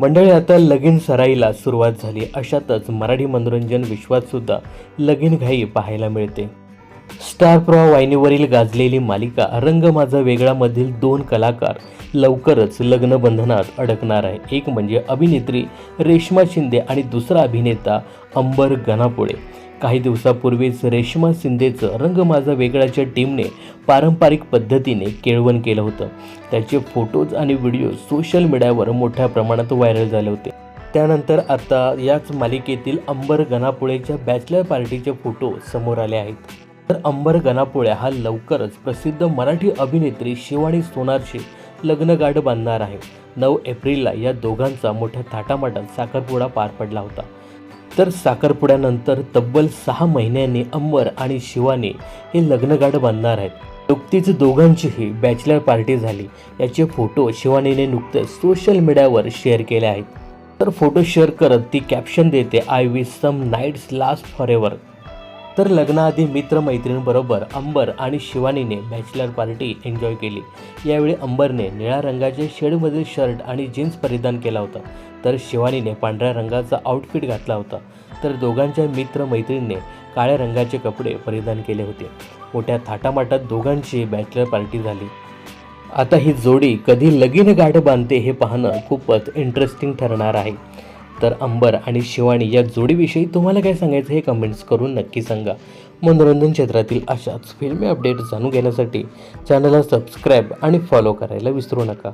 मंडळी आता लगीन सराईला सुरुवात झाली. अशातच मराठी मनोरंजन विश्वात सुद्धा लगीन घाई पाहायला मिळते. स्टार प्रवाह वाहिनीवरील गाजलेली मालिका रंग माझा वेगळामधील दोन कलाकार लवकरच लग्न बंधनात अडकणार आहे. एक म्हणजे अभिनेत्री रेश्मा शिंदे आणि दुसरा अभिनेता अंबर गणापुळे काही दिवसापूर्वीच रेश्मा शिंदेचं रंग माझा वेगळाच्या टीमने पारंपरिक पद्धतीने केळवण केलं होतं. त्याचे फोटोज आणि व्हिडिओ सोशल मीडियावर मोठ्या प्रमाणात व्हायरल झाले होते. त्यानंतर आता याच मालिकेतील अंबर गणापुळेच्या बॅचलर पार्टीचे फोटो समोर आले आहेत. तर अंबर गणापुळे हा लवकरच प्रसिद्ध मराठी अभिनेत्री शिवानी सोनारशी लग्नगाठ बांधणार आहे. नऊ एप्रिलला या दोघांचा मोठ्या थाटामाटात साखरपुडा पार पडला होता. तर साखरपुड्यानंतर तब्बल सहा महिन्यांनी अंबर आणि शिवानी हे लग्नगाठ बांधणार आहेत. नुकतीच दोघांचीही बॅचलर पार्टी झाली. याचे फोटो शिवानीने नुकतंच सोशल मीडियावर शेअर केले आहेत. तर फोटो शेअर करत ती कॅप्शन देते I wish some nights last forever तर लग्नाआधी मित्रमैत्रिणींबरोबर अंबर आणि शिवानीने बॅचलर पार्टी एन्जॉय केली. यावेळी अंबरने निळ्या रंगाचे शेडमधील शर्ट आणि जीन्स परिधान केला होता. तर शिवानीने पांढऱ्या रंगाचा आउटफिट घातला होता. तर दोघांच्या मित्रमैत्रिणीने काळ्या रंगाचे कपडे परिधान केले होते. मोठ्या थाटामाटात दोघांची बॅचलर पार्टी झाली. आता ही जोडी कधी लगीन गाठ बांधते हे पाहणं खूपच इंटरेस्टिंग ठरणार आहे. तर अंबर आणि शिवानी या जोडीविषयी तुम्हाला काय सांगायचं हे कमेंट्स करून नक्की सांगा. मनोरंजन क्षेत्रातील अशाच फिल्मी अपडेट जाणून घेण्यासाठी चॅनलला सबस्क्राईब आणि फॉलो करायला विसरू नका.